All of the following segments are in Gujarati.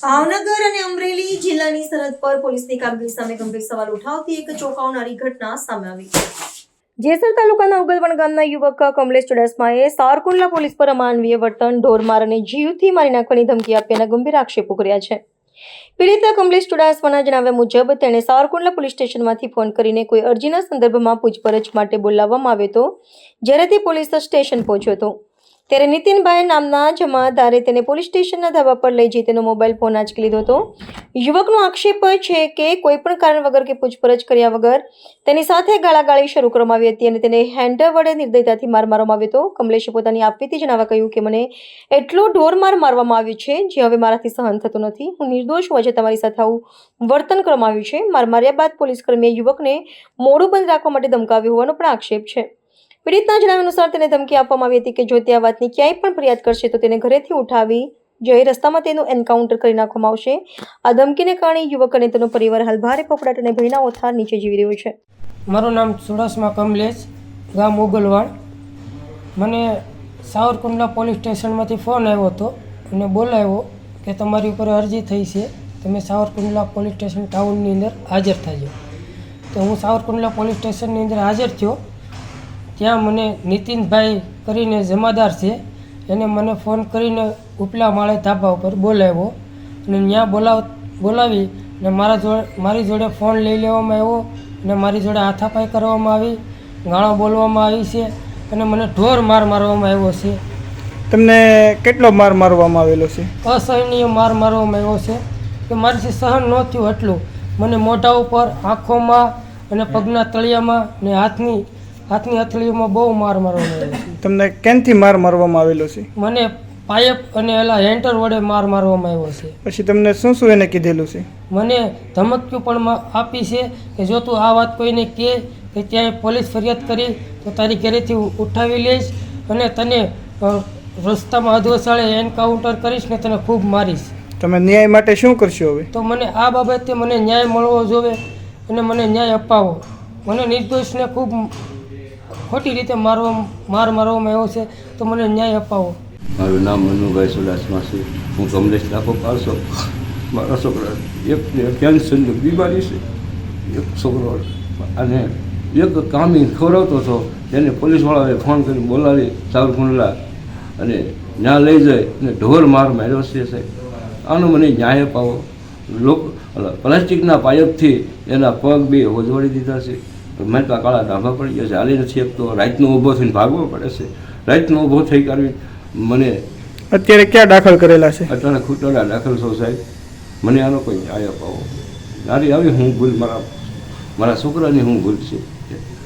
ભાવનગર અને અમરેલી જિલ્લાની સરહદ પર પોલીસની કામગીરી સામે ગંભીર સવાલ ઉઠાવતી એક ચોંકાવનારી ઘટના સામે આવી. જેસર તાલુકાના ઉગલવણ ગામના યુવક કમલેશ ચુડાસમાએ સારકુંડલા પોલીસ પર અમાનવીય વર્તન, ઢોરમાર અને જીવથી મારી નાખવાની ધમકી આપ્યાના ગંભીર આક્ષેપો કર્યા છે. પીડિત કમલેશ ચુડાસમાના જણાવ્યા મુજબ, તેણે સારકુંડલા પોલીસ સ્ટેશનમાંથી ફોન કરીને કોઈ અરજીના સંદર્ભમાં પૂછપરછ માટે બોલાવવામાં આવ્યો હતો, જ્યારે તે પોલીસ સ્ટેશન પહોંચ્યો હતો. ત્યારે નીતિનભાઈ નામના જમાદારે તેને પોલીસ સ્ટેશનના ધાબા પર લઈ જઈ તેનો મોબાઈલ ફોન આંચકી લીધો હતો. યુવકનો આક્ષેપ છે કે કોઈ પણ કારણ વગર કે પૂછપરછ કર્યા વગર તેની સાથે ગાળાગાળી શરૂ કરવામાં આવી હતી અને તેને હેન્ડર વડે નિર્દયતાથી માર મારવામાં આવ્યો હતો. કમલેશે પોતાની આપવીથી જણાવવા કહ્યું કે, મને એટલો ઢોર માર મારવામાં આવ્યો છે, જે હવે મારાથી સહન થતું નથી. હું નિર્દોષ હોવા છતાં તમારી સાથે આવું વર્તન કરવામાં આવ્યું છે. માર માર્યા બાદ પોલીસકર્મીએ યુવકને મોડું બંધ રાખવા માટે ધમકાવ્યું હોવાનો પણ આક્ષેપ છે. પીડિતના જણાવ્યા અનુસાર તેને ધમકી આપવામાં આવી હતી કે જો તે આ વાતની ક્યાંય પણ ફરિયાદ કરશે તો તેને ઘરેથી ઉઠાવી જઈ રસ્તામાં તેનું એન્કાઉન્ટર કરી નાખવામાં આવશે. આ ધમકીને કારણે યુવક અને તેનો પરિવાર હાલ ભારે ફફડાટ અને ભયના ઓથાર નીચે જીવી રહ્યો છે. મારું નામ સુરસમાં કમલેશ, ગામ ઉગલવાડ. મને સાવરકુંડલા પોલીસ સ્ટેશનમાંથી ફોન આવ્યો હતો અને બોલાવ્યો કે તમારી ઉપર અરજી થઈ છે. તમે સાવરકુંડલા પોલીસ સ્ટેશન ટાઉનની અંદર હાજર થજો. તો હું સાવરકુંડલા પોલીસ સ્ટેશનની અંદર હાજર થયો. ત્યાં મને નીતિનભાઈ કરીને જમાદાર છે. એને મને ફોન કરીને ઉપલા માળે ધાબા ઉપર બોલાવ્યો અને ત્યાં બોલાવ બોલાવી અને મારા જોડે મારી જોડે ફોન લઈ લેવામાં આવ્યો અને મારી જોડે હાથાપાઈ કરવામાં આવી ગાળો બોલવામાં આવી છે અને મને ઢોર માર મારવામાં આવ્યો છે. તમને કેટલો માર મારવામાં આવેલો છે? અસહનીય માર મારવામાં આવ્યો છે કે મારીથી સહન ન થયું એટલું મને મોઢા ઉપર આંખોમાં અને પગના તળિયામાં ને હાથની હાથની હથેળીઓમાં બહુ માર મારવામાં આવ્યો તમને કેનથી માર મારવામાં આવેલો છે? મને પાઇપ અને એલા હેન્ટર વડે માર મારવામાં આવ્યો છે. પછી તમને શું શું એને કીધેલું છે? મને ધમકીઓ પણ આપી છે કે જો તું આ વાત કોઈને કહે કે ત્યાં પોલીસ ફરિયાદ કરી તો તારી ઘરેથી ઉઠાવી લઈશ અને તને રસ્તામાં અધવસાળે એન્કાઉન્ટર કરીશ ને તને ખૂબ મારીશ. તમે ન્યાય માટે શું કરશો હવે? તો મને આ બાબતે મને ન્યાય મળવો જોવે અને મને ન્યાય અપાવો. મને નિર્દોષને ખૂબ ખોટી રીતે મારવા માર મારવામાં આવ્યો છે, તો મને ન્યાય અપાવો. મારું નામ મનુભાઈ સુડાસમા છે હું કમલેશ લાખો પાડશો મારા છોકરા એક કેન્સરની બીમારી છે. એક છોકરો અને એક કામી ખવડાવતો હતો. તેને પોલીસવાળાએ ફોન કરી બોલાવી, સાવરકુંડલા અને ત્યાં લઈ જાય અને ઢોર માર માર્યો છે સાહેબ. આનો મને ન્યાય અપાવો. લોક પ્લાસ્ટિકના પાયપથી એના પગ બે હોજવાડી દીધા છે. મારી આ કાળા ડાભા પડી ગયા છે. હાલી નથી શકતો રાતનો ઊભો થઈને ભાગવો પડે છે. રાતનો ઊભો થઈ કરવી મને અત્યારે ક્યાં દાખલ કરેલા છે? અત્યારે ખૂટડા દાખલ છો સાહેબ. મને આનો કોઈ ન્યાય અપાવો. મારી આવી હું ભૂલ મારા મારા છોકરાની હું ભૂલ છે.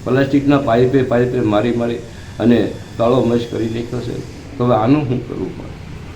પ્લાસ્ટિકના પાઇપે પાઇપે મારી મારી અને કાળો મશ કરી નાખ્યો છે. તો હવે આનું શું કરવું પડે